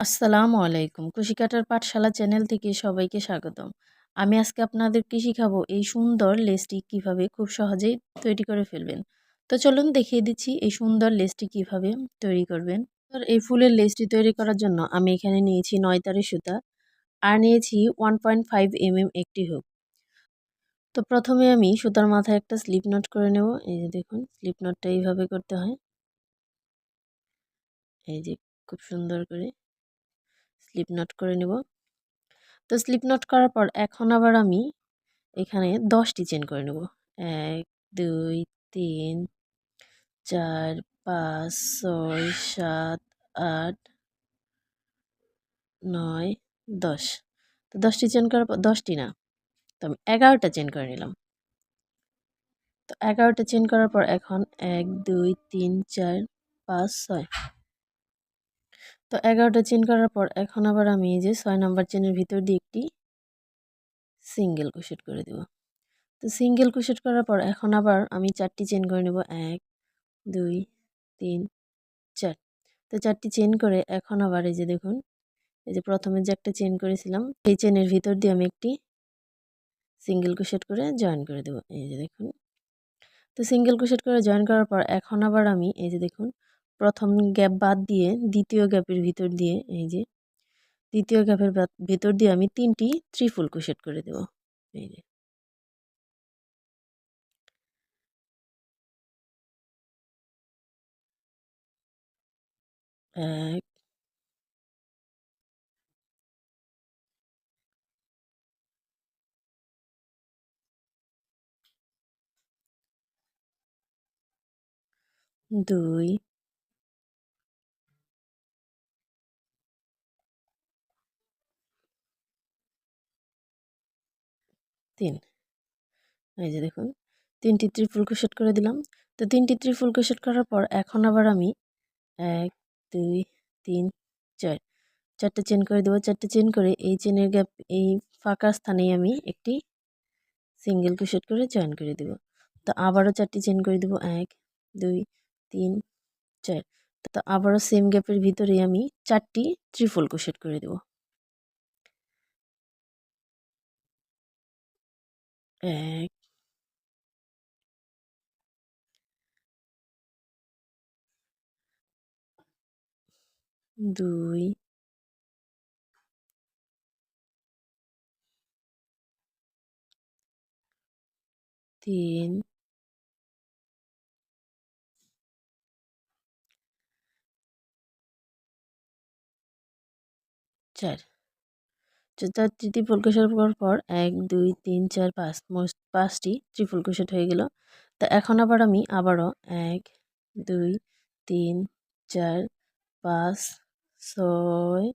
আসসালামু আলাইকুম। কুশিকাটার পাঠশালা চ্যানেল থেকে সবাইকে স্বাগতম। আমি আজকে আপনাদেরকে শিখাবো? এই সুন্দর লেসটি কীভাবে খুব সহজেই তৈরি করে ফেলবেন? তো চলুন দেখিয়ে দিচ্ছি এই সুন্দর লেসটি কীভাবে তৈরি করবেন। এই ফুলের লেসটি তৈরি করার জন্য আমি এখানে নিয়েছি নয় তারি সুতা আর নিয়েছি one point five M M একটি হুক। তো প্রথমে আমি সুতার মাথায় একটা স্লিপ নট করে নেব। এই যে দেখুন, স্লিপ নটটা এইভাবে করতে হয়। এই যে খুব সুন্দর করে স্লিপ নট করে নেব। তো স্লিপ নট করার পর এখন আবার আমি এখানে দশটি চেন করে নেব। এক, দুই, তিন, চার, পাঁচ, ছয়, সাত, আট, নয়, দশ। তো দশটি চেন করার পর, দশটি না। তো আমি এগারোটা চেন করে নিলাম। তো এগারোটা চেন করার পর এখন এক, দুই, তিন, চার, পাঁচ, ছয়। তো এগারোটা চেন করার পর এখন আবার আমি এই যে ছয় নাম্বার চেনের ভিতর দিয়ে একটি সিঙ্গেল কুশেট করে দেব। তো সিঙ্গেল কুশেট করার পর এখন আবার আমি চারটি চেন করে নেব। এক, দুই, তিন, চার। তো চারটি চেন করে এখন আবার এই যে দেখুন, এই যে প্রথমে যে একটা চেন করেছিলাম সেই চেনের ভিতর দিয়ে আমি একটি সিঙ্গেল কুশেট করে জয়েন করে দেব। এই যে দেখুন। তো সিঙ্গেল কুশেট করে জয়েন করার পর এখন আবার আমি এই যে দেখুন প্রথম গ্যাপ বাদ দিয়ে দ্বিতীয় গ্যাপের ভিতর দিয়ে এই যে, দ্বিতীয় গ্যাপের ভেতর দিয়ে আমি তিনটি ত্রিফুল কুশেট করে দেব। এই যে। এক দুই তিন। এই যে দেখুন, তিনটি ত্রিফুল ক্রোশেট করে দিলাম। তো তিনটি ত্রিফুল ক্রোশেট করার পর এখন আবার আমি এক, দুই, তিন, চার। চারটে চেন করে দেবো। চারটে চেন করে এই চেনের গ্যাপ, এই ফাঁকা স্থানেই আমি একটি সিঙ্গেল ক্রোশেট করে জয়েন করে দেব। তো আবারও চারটি চেন করে দেবো। এক, দুই, তিন, চার। তো আবারও সেম গ্যাপের ভিতরে আমি চারটি ত্রিফুল ক্রোশেট করে দেব। এক দুই তিন চার চার ত্রিফুল ক্রোশেট করার পর এক, দুই, তিন, চার, পাঁচ মোট পাঁচটি ত্রিফুল হয়ে গেল। তো এখন আবার আমি আবারও এক, দুই, তিন, চার, পাঁচ, ছয়,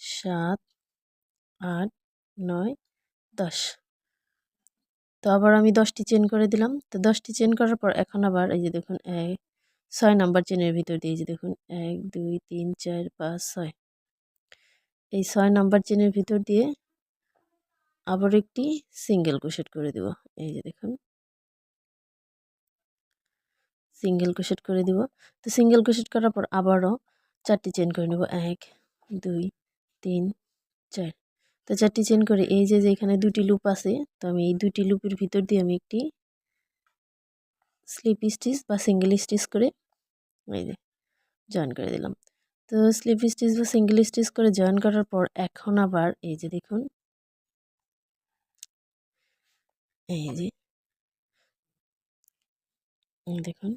সাত, আট, নয়, দশ। তো আবার আমি দশটি চেন করে দিলাম। তো দশটি চেন করার পর এখন আবার এই যে দেখুন, এক, ছয় নাম্বার চেনের ভিতর দিয়ে যে দেখুন, এক, দুই, তিন, চার, পাঁচ, ছয়। এই ছয় নাম্বার চেনের ভিতর দিয়ে আবার একটি সিঙ্গেল ক্রোশেট করে দেব। এই যে দেখুন। সিঙ্গেল ক্রোশেট করে দিব। তো সিঙ্গেল ক্রোশেট করার পর আবারও চারটি চেন করে নেব। এক, দুই, তিন, চার। তো চারটি চেন করে এই যে এখানে দুটি লুপ আছে, তো আমি এই দুটি লুপের ভিতর দিয়ে আমি একটি স্লিপ স্টিচ বা সিঙ্গেল স্টিচ করে এই যে জয়েন করে দিলাম। তো স্লিপ স্টিচ বা সিঙ্গেল স্টিচ করে জয়েন করার পর এখন আবার এই যে দেখুন। এই যে। দেখুন।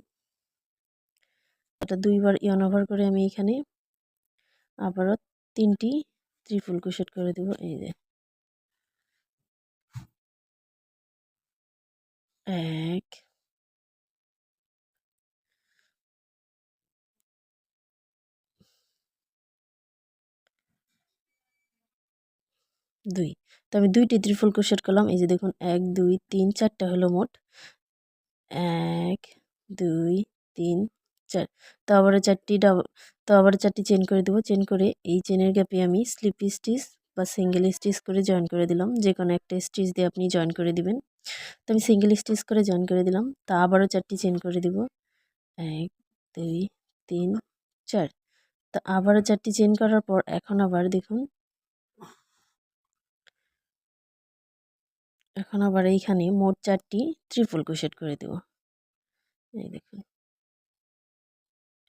এটা দুইবার ইয়ন ওভার করে আমি এখানে আবারও তিনটি ত্রিফুল কুশেট করে দেব, এই যে। এক দুই। তো আমি দুইটি ত্রিফুল ক্রোশেট করলাম এই যে দেখুন, এক, দুই, তিন, চারটা হলো মোট। এক, দুই, তিন, চার। তো আবার চারটি ডাবল তো আবার চারটি চেন করে দেবো। চেন করে এই চেনের গ্যাপে আমি স্লিপ স্টিচ বা সিঙ্গেল স্টিচ করে জয়েন করে দিলাম। যে কোনো একটা স্টিচ দিয়ে আপনি জয়েন করে দিবেন। তো আমি সিঙ্গেল স্টিচ করে জয়েন করে দিলাম। তা আবারও চারটি চেন করে দিব। এক, দুই, তিন, চার। তো আবারও চারটি চেন করার পর এখন আবার দেখুন এখন আবার এইখানে মোট চারটি ত্রিপুল ক্রোশেট করে দেব। এই দেখুন।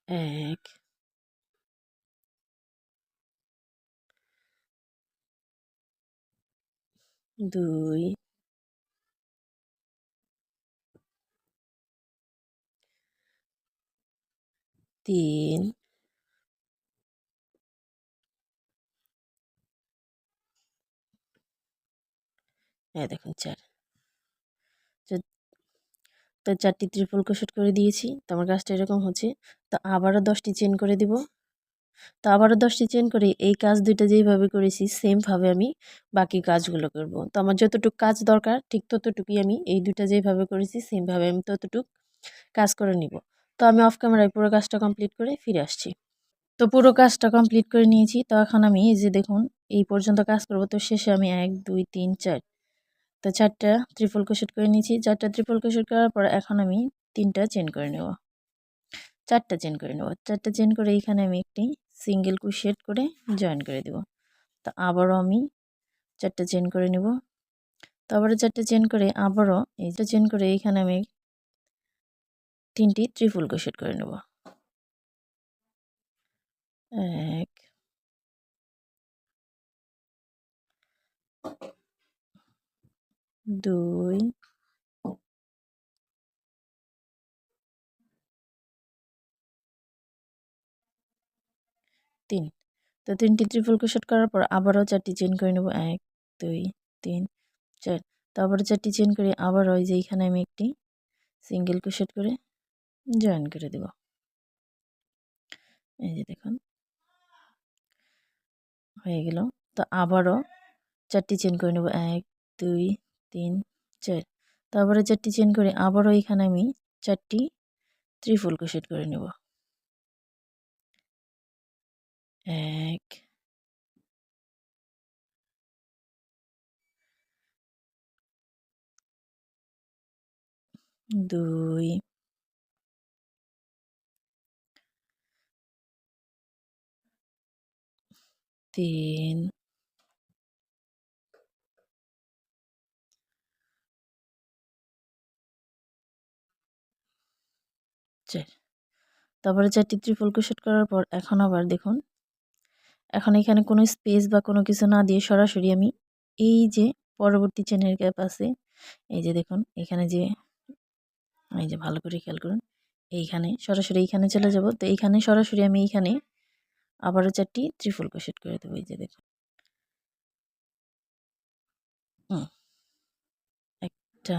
এক। দুই। তিন। হ্যাঁ দেখুন, চার। তো চারটি ত্রিপল ক্রোশেট করে দিয়েছি, তো আমার কাজটা এরকম হচ্ছে। তো আবারও দশটি চেন করে দিব। তো আবারও দশটি চেন করে এই কাজ দুইটা যেইভাবে করেছি, সেমভাবে আমি বাকি কাজগুলো করব। তো আমার যতটুকু কাজ দরকার, ঠিক ততটুকুই আমি এই দুইটা যেইভাবে করেছি, সেমভাবে আমি ততটুক কাজ করে নিব। তো আমি অফ ক্যামেরায় পুরো কাজটা কমপ্লিট করে ফিরে আসছি। তো পুরো কাজটা কমপ্লিট করে নিয়েছি। তো এখন আমি এই যে দেখুন, এই পর্যন্ত কাজ করব। তো শেষে আমি এক, দুই, তিন, চার তো চারটা ত্রিপল ক্রোশেট করে নিয়েছি। চারটা ত্রিপল ক্রোশেট করার পর এখন আমি তিনটা চেন করে নেব। চারটা চেন করে নেব। চারটা চেন করে এইখানে আমি একটি সিঙ্গেল ক্রোশেট করে জয়েন করে দেব। তো আবারও আমি চারটা চেন করে নেব। তো আবারও চারটা চেন করে, আবারও এইটা চেন করে এইখানে আমি তিনটি ত্রিপল ক্রোশেট করে নেব। এক দুই তিন তো তিনটি ত্রিপল ক্রোশেট করার পর আবারও চারটি চেন করে নেব। এক, দুই, তিন, চার। তো আবারও চারটি চেন করে আবার ওই যে এইখানে আমি একটি সিঙ্গেল ক্রোশেট করে জয়েন করে দেব। এই যে দেখুন। হয়ে গেল। তো আবারও চারটি চেন করে নেব। এক, দুই তিন, চার। তো আবারও চারটি চেন করে আবারও এখানে আমি চারটি ত্রিফুল ক্রোশেট করে নেব। এক, দুই, তিন চার তারপরে চারটি ত্রিপল ক্রোশেট করার পর এখন আবার দেখুন, এখন এখানে কোনো স্পেস বা কোনো কিছু না দিয়ে সরাসরি আমি এই যে পরবর্তী চেনের গ্যাপ আছে, এই যে দেখুন, এখানে যে, এই যে ভালো করে খেয়াল করুন, এইখানে, সরাসরি এইখানে চলে যাব। তো এইখানে সরাসরি আমি এইখানে আবারও চারটি ত্রিফুল ক্রোশেট করে দেবো, এই যে দেখুন। একটা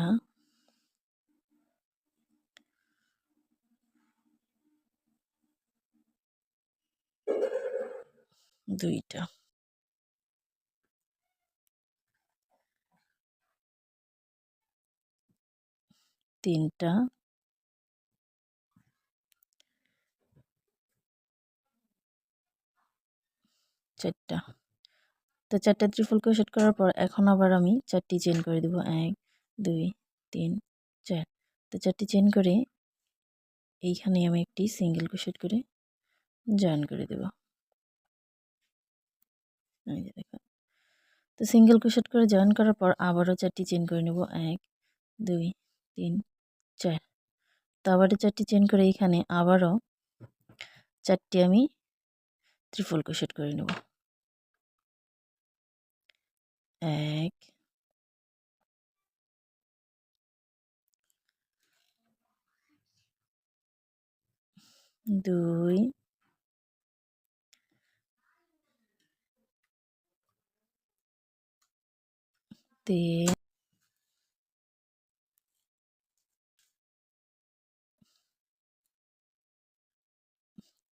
দুইটা। তিনটা। চারটা। তো চারটা ত্রিফুল ক্রোশেট করার পর এখন আবার আমি চারটি চেন করে দেব। এক, দুই, তিন, চার। তো চারটি চেন করে এইখানে আমি একটি সিঙ্গেল ক্রোশেট করে জয়েন করে দেব। এই যে দেখো তো সিঙ্গেল ক্রোশেট করে জয়েন করার পর আবারও চারটি চেন করে নেব। এক, দুই, তিন, চার। তো আবারও চারটি চেন করে এইখানে আবারও চারটি আমি ত্রিফুল ক্রোশেট করে নেব। এক, দুই তিন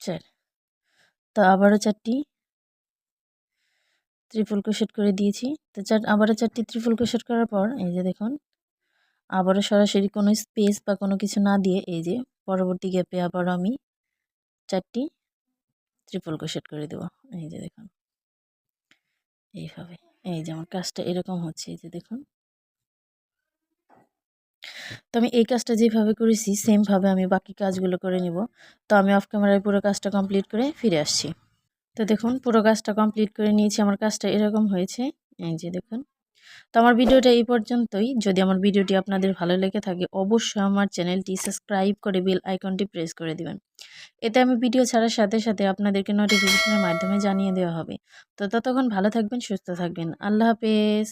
চার তো আবারও চারটি ত্রিপুল ক্রোশেট করে দিয়েছি। তো চার, আবারও চারটি ত্রিপুল ক্রোশেট করার পর, এই যে দেখুন, আবারও সরাসরি কোনো স্পেস বা কোনো কিছু না দিয়ে, এই যে পরবর্তী গ্যাপে আবারও আমি চারটি ত্রিপুল ক্রোশেট করে দেব। এই যে দেখুন, এইভাবে। এই যে আমার কাজটা এরকম হচ্ছে, এই যে দেখুন। তো আমি এই কাজটা যেভাবে করেছি, সেমভাবে আমি বাকি কাজগুলো করে নিব। তো আমি অফ ক্যামেরায় পুরো কাজটা কমপ্লিট করে ফিরে আসছি। তো দেখুন, পুরো কাজটা কমপ্লিট করে নিয়েছি, আমার কাজটা এরকম হয়েছে। এই যে দেখুন। তো আমার ভিডিওটা এই পর্যন্তই। যদি আমার ভিডিওটি আপনাদের ভালো লেগে থাকে, অবশ্যই আমার চ্যানেলটি সাবস্ক্রাইব করে বেল আইকনটি প্রেস করে দেবেন। এতে আমি ভিডিও ছাড়ার সাথে সাথে আপনাদেরকে নোটিফিকেশনের মাধ্যমে জানিয়ে দেওয়া হবে। তো ততক্ষণ ভালো থাকবেন, সুস্থ থাকবেন। আল্লাহ হাফেজ।